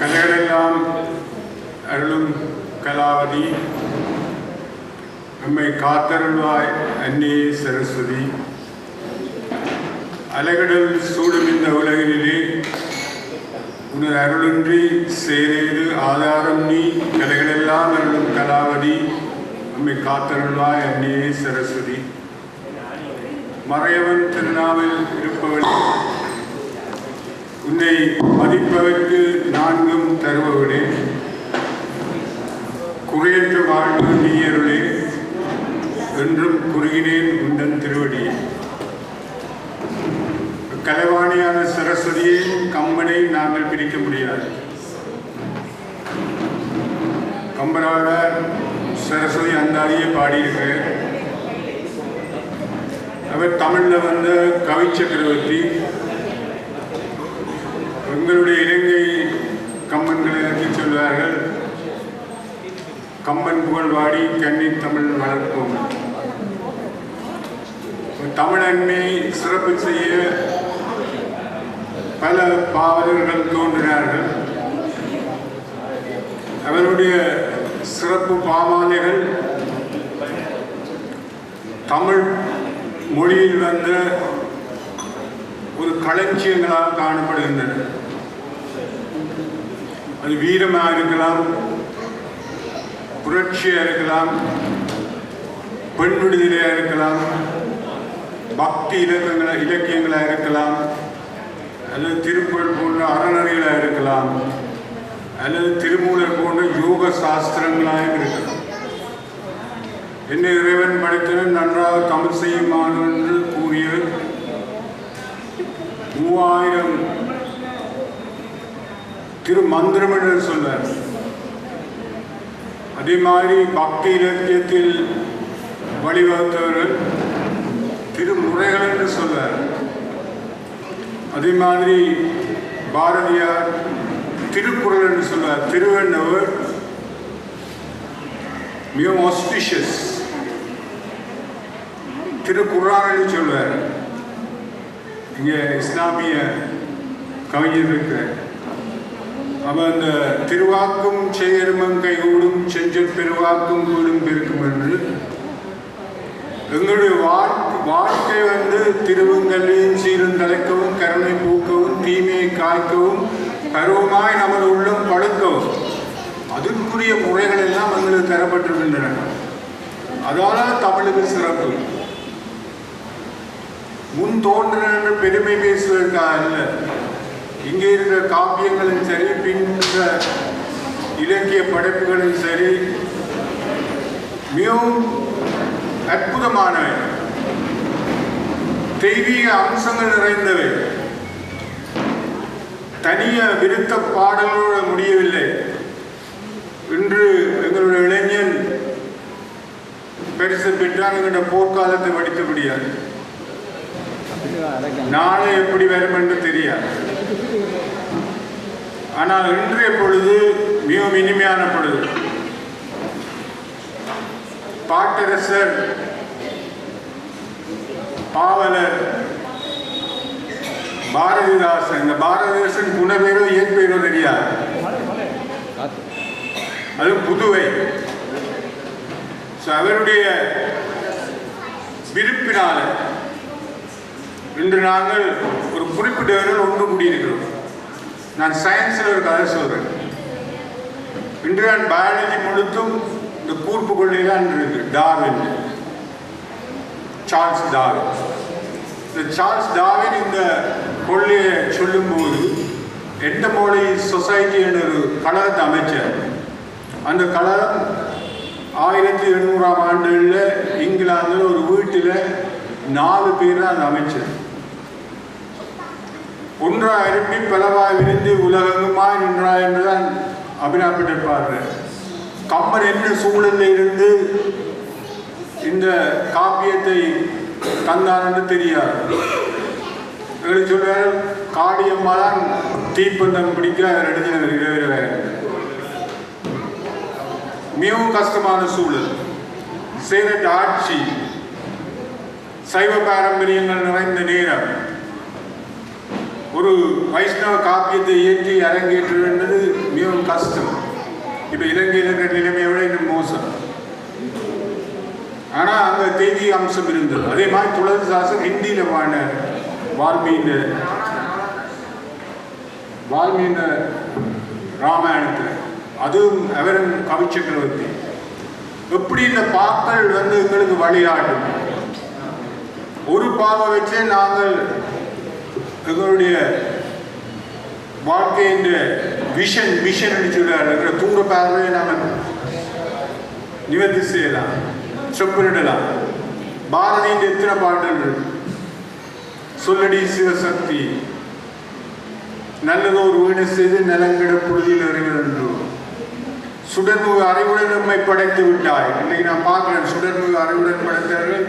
கலைகளெல்லாம் அருளும் கலாவதி. நம்மை காத்தருள்வாய் அன்னியே சரஸ்வதி. அலைகடல் சூடும் இந்த உலகிலே உனது அருளின்றி சேரேது ஆதாரம் நீ. கலைகளெல்லாம் அருளும் கலாவதி நம்மை காத்தருள்வாய் அன்னியே சரஸ்வதி. மறையவன் திருநாவில் இருப்பவன் உன்னை மதிப்பவர்க்கு நான்கும் தருபவனே. குறையற்ற வாழ்வு நீயருளே என்றும் குறுகினேன் உண்டன் திருவடியே. கலைவாணியான சரஸ்வதியை கம்பனை நாங்கள் பிரிக்க முடியாது. கம்பராளர் சரஸ்வதி அந்தாதியை பாடியிருக்கிறேன் அவர் தமிழில் வந்த கவி சக்கரவர்த்தி உங்களுடைய இலங்கை கம்மன்களை பற்றி சொல்வார்கள். கம்மன் புகழ்வாடி கன்னி தமிழ் வளர்ப்போம். தமிழன்மை சிறப்பு செய்ய பல பாவலர்கள் தோன்றினார்கள். அவருடைய சிறப்பு பாமாலைகள் தமிழ் மொழியில் வந்த ஒரு களஞ்சியங்களாக காணப்படுகின்றன. அது வீரமாக இருக்கலாம் புரட்சியாக இருக்கலாம் பெண் விடுதலையாக இருக்கலாம் பக்தி இலக்கங்களாக இலக்கியங்களாக இருக்கலாம் அல்லது திருக்குறள் போன்ற அறநறைகளாக இருக்கலாம் அல்லது திருமூலர் போன்ற யோக சாஸ்திரங்களாக இருக்கலாம். என்னை இறைவன் படைத்தவன் நன்றாக தமிழ் செய்யுமாறு என்று கூறிய மூவாயிரம் திரு மந்திரம் என்று சொல்வார் அதே மாதிரி பக்தி இலக்கியத்தில் வழிவகுத்தவர்கள் திருமுறைகள் என்று சொல்வார் அதே மாதிரி பாரதியார் திருக்குறள் என்று சொல்வார் திருவண்ணவர் மிகவும் ஆஸ்பிஷியஸ் திருக்குறான் என்று சொல்வார். இங்கே இஸ்லாமிய கவிஞர் இருக்கிறார். அவன் அந்த திருவாக்கும் செயருமம் கைகூடும் செஞ்ச பெருவாக்கும் கூடும் இருக்கும் என்று எங்களுடைய வாழ்க்கை வாழ்க்கை வந்து திருவங்கல்லையும் சீரும் தலைக்கவும் கருணை பூக்கவும் தீமையை காய்க்கவும் பருவமாய் நமது உள்ளம் பழுக்கவும். அதற்குரிய முறைகள் எல்லாம் எங்களுக்கு தரப்பட்டிருக்கின்றன. அதால தமிழுக்கு சிறப்பு. முன் தோன்றின என்று பெருமை பேசுவதற்காக அல்ல. இங்கே இருக்கிற காப்பியங்களும் சரி பின்ற இலக்கிய படைப்புகளும் சரி மிகவும் அற்புதமானவை. தெய்வீக அம்சங்கள் நிறைந்தவை. தனிய விருத்த பாடலோடு முடியவில்லை. இன்று எங்களுடைய இளைஞன் பரிசு பெற்றான் எங்களுடைய போர்க்காலத்தை படிக்க முடியாது நாளை எப்படி வரும் என்று தெரியாது. ஆனால் இன்றைய பொழுது மிகவும் இனிமையான பொழுது. பாட்டரசர் பாவலர் பாரதிதாசன். இந்த பாரதிதாசன் குணபேரோ இயற்பெயரோ தெரியாது. அது புதுவை. ஸோ அவருடைய விருப்பினால இன்று நாங்கள் குறிப்பிட்டவர்கள் ஒன்று கூடியிருக்கிறோம் நான் சயின்ஸில் ஒரு கதை சொல்கிறேன் இன்று நான் பயாலஜி முழுத்தும் இந்த கூர்ப்பு கொள்கை தான் இருக்கு. டார்வின் சார்ல்ஸ் டார்வின் இந்த சார்ல்ஸ் டார்வின் இந்த கொள்கையை சொல்லும்போது எண்டமோலை சொசைட்டி என்ற ஒரு கழகத்தை அமைச்சார்? அந்த கழகம் ஆயிரத்தி எண்ணூறாம் ஆண்டுகளில் இங்கிலாந்தில் ஒரு வீட்டில் நாலு பேர் தான் அந்த அமைச்சர் ஒன்றா அருப்பி பலவாய் விரிந்து உலகங்குமாய் நின்றாய் என்றுதான் அபிராமிட்டிருப்பார்கள் கம்பன் என்ன சூழலில் இருந்து இந்த காப்பியத்தை தந்தான் என்று தெரியாது. எங்களுக்கு சொல்வார் காடியம்மா தான் தீப்பந்தம் பிடிக்க அவர் எழுதினவர் மிகவும் கஷ்டமான சூழல். சேரட் ஆட்சி சைவ பாரம்பரியங்கள் நிறைந்த நேரம். ஒரு வைஷ்ணவ காப்பியத்தை இயற்றி அரங்கேற்று என்பது மிகவும் கஷ்டம். இப்போ இலங்கையில் இருக்கிற நிலைமையை விட இன்னும் மோசம். ஆனால் அங்கே தெய்வீக அம்சம் இருந்தது. அதே மாதிரி துளசிதாசன் ஹிந்தியில் வாழ வால்மீன வால்மீன ராமாயணத்தில். அதுவும் அவரும் கவி சக்கரவர்த்தி. எப்படி இந்த பாக்கள் வந்து எங்களுக்கு வழியாட்டும் ஒரு பாவை வச்சே நாங்கள் எங்களுடைய வாழ்க்கையின் விஷன் மிஷன் சொல்றாரு. தூர பார்வையை நாங்கள் நிவர்த்தி செய்யலாம். செப்பனிடலாம். பாரதியின் எத்தனை பாடல்கள்? சொல்லடி சிவசக்தி. நல்லதோர் வீடு செய்து நலங்கிட புழுதியில் அறிவதென்று சுடர்முக அறிவுடன் நம்மை படைத்து விட்டாய். இன்னைக்கு நான் பார்க்கிறேன் சுடர்முக அறிவுடன் படைத்தார்கள்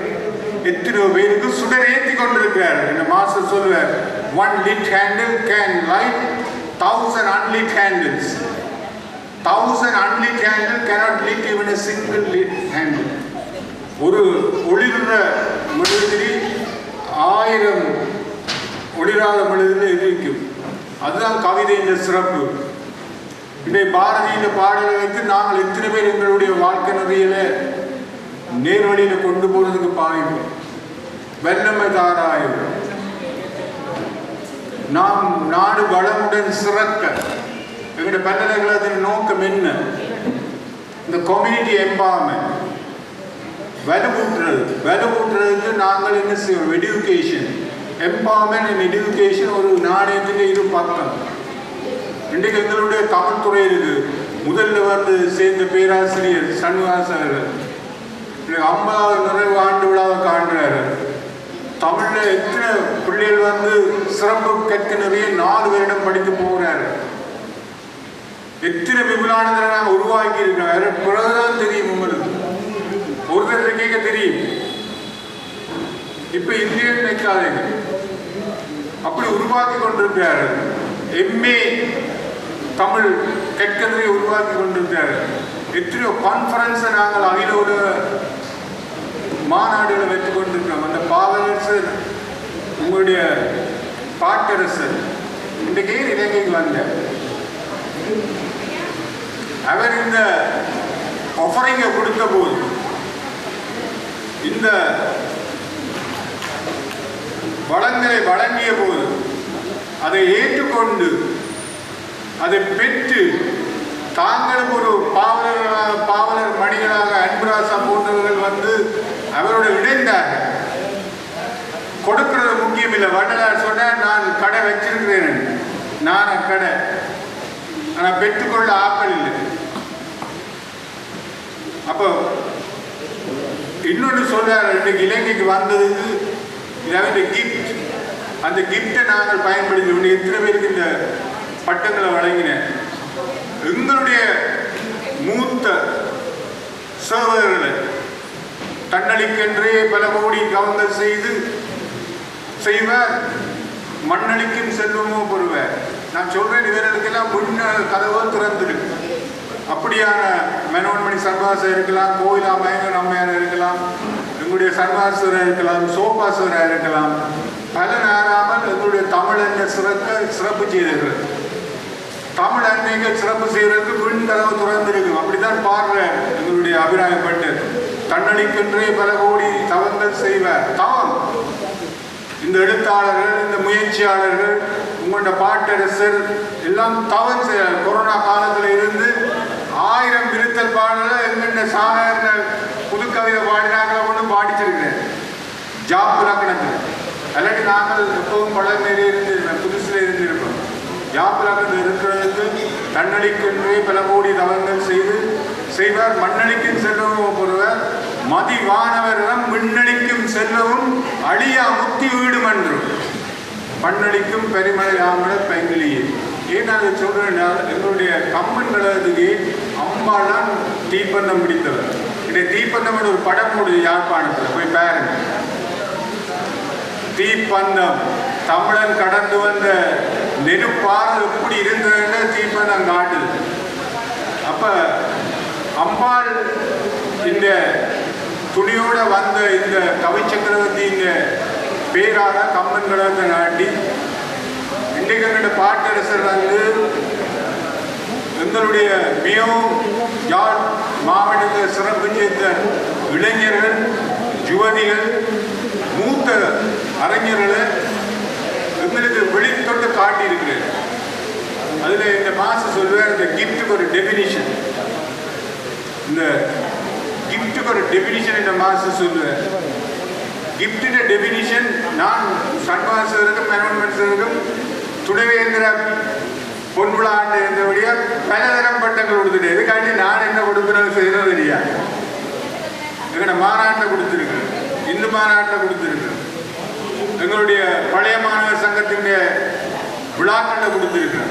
எத்தனையோ பேருக்கு சுடர் ஏற்றி கொண்டிருக்கிறார். இந்த மாஸ்டர் சொல்லுவார் one lit candle can light thousand unlit candles thousand unlit candle cannot lit even single lit candle ஒரு ஒளிர்ற மெழுகுதிரி ஆயிரம் ஒளிராத மெழுகுதிரி எதிர்க்கும் அதுதான் கவிதையின் சிறப்பு. இன்றைய பாரதியின் பாடலை வைத்து நாங்கள் எத்தனை பேர் எங்களுடைய வாழ்க்கை நதியில நேர்வழியில் கொண்டு போகிறதுக்கு பாய்ப்போம் வெள்ளமை நாம் நாடு வளமுடன் சிறக்க. எங்களுடைய பல்கலைக்கழகத்தின் நோக்கம் என்ன? இந்த கம்யூனிட்டி எம்பவர்மெண்ட் வலுவூட்டுறது. வலுவூட்டுறதுக்கு நாங்கள் என்ன செய்வோம்? எடுக்கேஷன் எம்பவர்மெண்ட் அண்ட் எடுக்கேஷன் ஒரு நாணயத்தின் இரு பக்கம். இன்றைக்கு எங்களுடைய தமிழ் துறையிற்கு முதல்ல வந்து சேர்ந்த பேராசிரியர் சண்முகாஸ் அவர்கள். ஐம்பதாவது நிறைவு ஆண்டு விழாவை காண்கிறாரு தமிழ்ல எத்தனை பிள்ளைகள் வந்து சிறப்பு கற்க நிறைய நாலு வருடம் படித்து போகிறாரு? எத்தனை விபுலானந்தரை நாங்கள் உருவாக்கி இருக்கிறோம்? பிறகுதான் தெரியும் உங்களுக்கு. ஒரு தடவை கேட்க தெரியும். இப்ப இந்திய நினைக்காதீங்க. அப்படி உருவாக்கி கொண்டிருக்கிறார். எம்ஏ தமிழ் கற்கதை உருவாக்கி கொண்டிருக்கிறார். எத்தனையோ கான்ஃபரன்ஸை நாங்கள் அகில உலக மாநாடுகளை வைத்துக் கொண்டிருக்கிறோம் அந்த பாவரசர் உங்களுடைய பாட்டரசர் இன்றைக்கு இலங்கைக்கு வந்தார். அவர் இந்த ஒஃபரிங்கை கொடுத்த போது இந்த வளங்களை வழங்கிய போது அதை ஏற்றுக்கொண்டு அதை பெற்று தாங்களும் ஒரு பாவலர்களாக பாவலர் மணிகளாக அன்புராசா போன்றவர்கள் வந்து அவரோட இணைந்தார்கள் கொடுக்கிறது முக்கியம் இல்லை. வள்ளலார் சொன்ன நான் கடை வச்சிருக்கிறேன். நான் கடை. ஆனால் பெற்றுக்கொள்ள ஆக்கள் இல்லை. அப்போ இன்னொன்று சொல்றாரு இன்னைக்கு இலங்கைக்கு வந்ததுக்கு இதாவது கிஃப்ட் அந்த கிஃப்டை நாங்கள் பயன்படுத்தி உண்டு எத்தனை பேருக்கு இந்த பட்டங்களை வழங்கினேன். எங்களுடைய மூத்த சகோதரர்களை தன்னளிக்கென்றே பல கோடி கவர்ந்தல் செய்து செய்வர். மண்ணளிக்கும் செல்வமோ பெறுவர். நான் சொல்றேன் இவர்களுக்கெல்லாம் முன்ன கதவோ திறந்திருக்கு அப்படியான மெனோன்மணி சர்வாசர் இருக்கலாம் கோயிலா மயங்கன் அம்மையார் இருக்கலாம் எங்களுடைய சர்வாசுரர் இருக்கலாம் சோபாசுரர் இருக்கலாம். பல நேராமல் எங்களுடைய தமிழ் என்ன சிறக்க சிறப்பு செய்திருக்கிறது தமிழ் அன்னைகள் சிறப்பு செய்வதற்கு விண் கதவு திறந்திருக்கும் அப்படித்தான் பாடுறேன் எங்களுடைய அபிப்பிராயப்பட்டு தன்னடிக்கின்றே பல கோடி தவங்கள் செய்வார். தவம். இந்த எழுத்தாளர்கள் இந்த முயற்சியாளர்கள் உங்களோட பாட்டரசர் எல்லாம் தவம் செய்யறார் கொரோனா காலத்தில் இருந்து ஆயிரம் விருத்தல் பாடல எங்கென்ன சாதாரண புதுக்கவிதை பாடினாங்கள ஒன்று பாடிச்சிருக்கிறேன். ஜாப் லக்கணத்தில். அல்லாட்டி நாங்கள் எப்பவும் பழமையிலே இருந்து ஜாப் இருக்கிறதுக்கு தன்னடிக்கென்றே பல கோடி தவங்கள் செய்து செய்வார். மண்ணளிக்கும் செல்வமும் ஒருவர் மதிவானவரிடம் விண்ணளிக்கும் செல்வமும் அழியா முத்தி வீடும் என்றும் பண்ணளிக்கும் பெருமழை பெங்கிலியே ஏன் அதை சொல்றேன்னா எங்களுடைய கம்பன் கழகத்துக்கு அம்மாலாம் தீப்பந்தம் பிடித்தவர். இந்த தீப்பந்தம் ஒரு படம் போடுது யாழ்ப்பாணத்தில். போய் பாருங்க. தீப்பந்தம். தமிழன் கடந்து வந்த நெருப்பாறு எப்படி இருந்ததுன்னு தீப்பந்தம் காட்டுது அப்ப அம்பாள் இந்த துணியோட வந்த இந்த கவி சக்கரவர்த்தி இந்த பேராக கம்பன் கழகத்தை நாட்டி இன்றைக்கு எங்களுடைய பாட்டரசர் வந்து எங்களுடைய மிகவும் யாழ் மாவட்டத்தில் சிறப்பு சேர்ந்த இளைஞர்கள் யுவதிகள் மூத்த அறிஞர்களை உங்களுக்கு விழித்தொட்டு காட்டியிருக்கிறேன். அதில் இந்த மாசம் சொல்லுவேன் இந்த கிஃப்ட்டுக்கு ஒரு டெபினிஷன் இந்த கிஃப்ட்டுக்கு ஒரு டெபினிஷன் இந்த மாசம் சொல்லுவேன் கிஃப்டின் டெபினிஷன் நான் சண்முகன் சாருக்கும் மேனோன்மெண்ட் சாருக்கும் துணைவேந்திர பொன்விழா ஆண்டு இருந்தபடியா பலதரம் பட்டங்கள் கொடுத்துட்டு இதுக்காண்டி நான் என்ன கொடுக்குறது செய்யறது இல்லையா எங்கட மாநாட்டில் கொடுத்துருக்கு இந்து மாநாட்டில் கொடுத்துருக்கு எங்களுடைய பழைய மாணவர் சங்கத்தினுடைய விழாக்களில் கொடுத்துருக்கு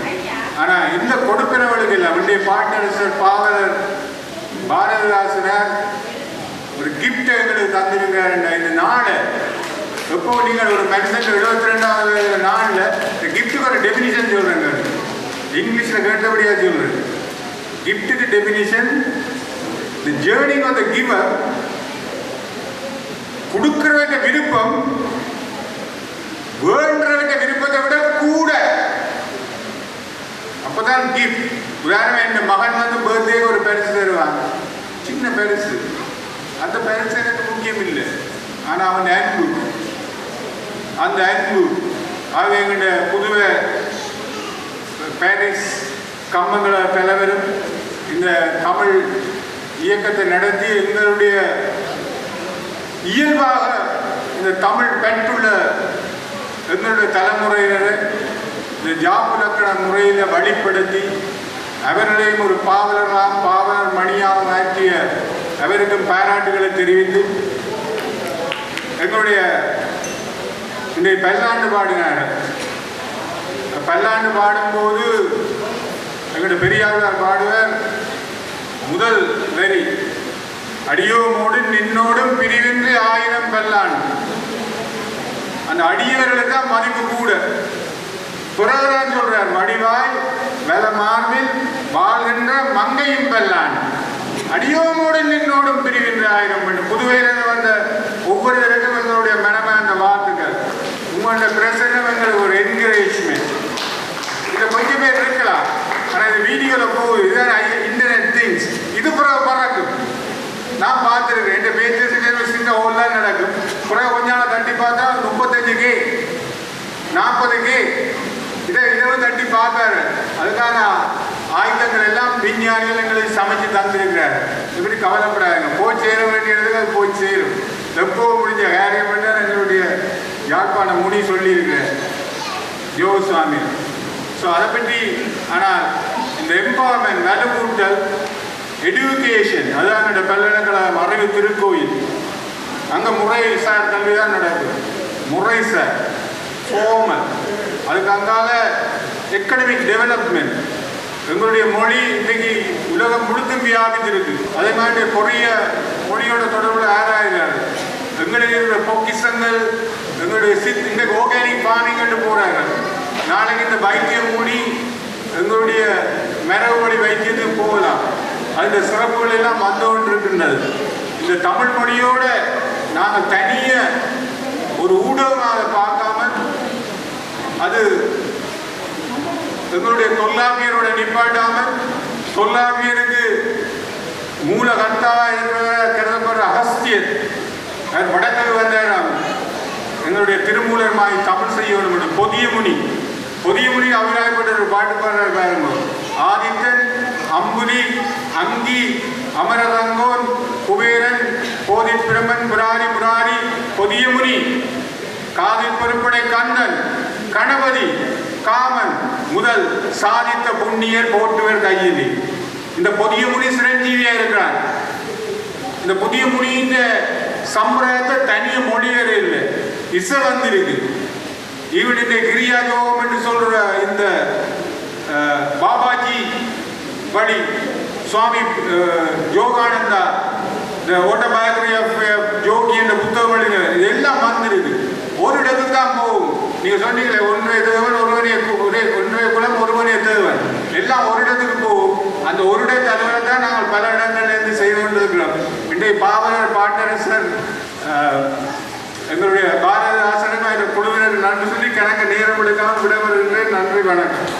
ஆனா இந்த கொடுப்பினவர்களுக்கு இல்லை. அவருடைய பாட்டரசர் பாவலர் பாரதிதாசனர் ஒரு கிஃப்ட் எங்களுக்கு தந்திருங்க இந்த நாளை. எப்போ நீங்கள் ஒரு மனுஷன் எழுபத்தி ரெண்டாவது நாளில் இந்த கிஃப்ட்டுக்கு ஒரு டெபினிஷன் சொல்கிறேங்க இங்கிலீஷில் கேட்டபடியா சொல்கிறேன் கிஃப்ட்டுக்கு டெபினிஷன் தி ஜேர்னிங் ஆஃப் த கிவர் கொடுக்கிறவங்க விருப்பம் வேண்டுறவங்க விருப்பத்தை விட கூட. அப்பதான் கிஃப்ட் உதாரணம் என் மகன் வந்து பர்த்டே ஒரு பரிசு தருவான் சின்ன பரிசு அந்த பரிசு எனக்கு முக்கியம் இல்லை ஆனா அவன் அன்பு அந்த அன்பு அவன் எங்களுடைய புதுவை பாரிஸ் கம்பங்கள தலைவரும் இந்த தமிழ் இயக்கத்தை நடத்தி எங்களுடைய இயல்பாக இந்த தமிழ் பெற்றுள்ள எங்களுடைய தலைமுறையினரை இந்த ஜாபுலக்கண முறையில் வழிப்படுத்தி அவர்களையும் ஒரு பாவலராம் பாவலர் மணியாக மாற்றிய அவருக்கும் பாராட்டுகளை தெரிவித்து எங்களுடைய இன்றைய பல்லாண்டு பாடினார்கள் பல்லாண்டு பாடும்போது எங்களுடைய பெரியாழ்வார் பாடுவர் முதல் வரி அடியோமோடு நின்னோடும் பிரிவின்றி ஆயிரம் பல்லாண்டு. அந்த அடியவர்களுக்கு தான் மதிப்பு கூட. பிறகுதான் சொல்றார் வடிவாய் வெல மார்பில் வாழ்கின்ற மங்கையும் பெல்லான். அடியோமோடு நின்னோடும் பிரிவின்ற ஆயிரம் பெண். புதுவையிலிருந்து தந்திருக்கிறார் இப்படி கவலைப்படாதுங்க. போய் சேர வேண்டிய அது போய் சேரும். எப்போ முடிஞ்ச காரியம் பண்ண எங்களுடைய யாழ்ப்பாண முனி சொல்லியிருக்கிறார். யோகசுவாமி ஸோ அதை பற்றி ஆனால் இந்த எம்பவர்மெண்ட் வலுவூட்டல் எடுகேஷன் அதான் என்னோட பல்கலைக்கழகம் அறிவு திருக்கோயில். அங்கே முறை சார் கல்வி தான் நடக்கும் முறை சார். ஃபோமல் அதுக்கு அங்கால எக்கனமிக் டெவலப்மெண்ட் எங்களுடைய மொழி இன்னைக்கு உலகம் முழுத்தும் வியாபித்திருக்கு. அதே மாதிரி கொரிய மொழியோட தொடர்புல ஆராயிறாரு. எங்களுடைய பொக்கிசங்கள் எங்களுடைய சித் இந்த ஓகேனிக் ஃபார்மிங் என்று போறாங்க நாளைக்கு இந்த வைத்தியம் மொழி எங்களுடைய மரபு மொழி வைத்தியத்துக்கு போகலாம். அந்த சிறப்புகள் எல்லாம் வந்து கொண்டிருக்கின்றது. இந்த தமிழ் மொழியோட நாங்கள் தனிய ஒரு ஊடகம் பார்க்காம அது எங்களுடைய தொல்லாபியரோட நிப்பாட்டாம தொல்லாபியருக்கு மூல கர்த்தா இருக்கிற கருதப்படுற அகஸ்தியர் அவர் வடக்கு வந்தாராம். எங்களுடைய திருமூலர் மாய் தமிழ் செய்ய பொதிய முனி பொதிய முனி அபிராயப்பட்ட ஒரு பாட்டு பாடுறார் பாருங்க. ஆதித்தன் அம்புலி அங்கி அமரதங்கோன் குபேரன் போதி பிரமன் புராரி புராரி பொதிய முனி காதில் பொறுப்படை கண்ணன் கணபதி காமன் முதல் சாதித்த புண்ணியர் போட்டுவர் கையிலே. இந்த புதிய முனி சிரஞ்சீவியா இருக்கிறார். இந்த புதிய முனியின் சம்பிரதாயத்தை தனிய மொழியர் இல்லை இசை வந்திருக்கு. ஈவன் இந்த கிரியா யோகம் என்று சொல்ற இந்த பாபாஜி வழி சுவாமி யோகானந்தா இந்த ஓட்டோபயோகிராஃபி ஆஃப் யோகி என்ற புத்தகம் இது எல்லாம் வந்திருக்கு. ஒரு இடத்துக்கு தான் போகும். நீங்க சொன்னீங்களே ஒன்றை தேவன் ஒருவனே கு- ஒரே ஒன்றே குலம் ஒருவனே தேவன் எல்லாம் ஒரு இடத்துக்கு போகும் அந்த ஒரு இடத்து அளவில் தான் நாங்கள் பல இடங்கள்ல இருந்து செய்து கொண்டிருக்கிறோம் இன்றைய பாவலர் பாட்டரசர் எங்களுடைய பாரதிதாசனுக்கும் இந்த குழுவினர் நன்றி சொல்லி கணக்கு நேரம் எடுக்காமல் விடைபெறுகின்றேன். நன்றி வணக்கம்.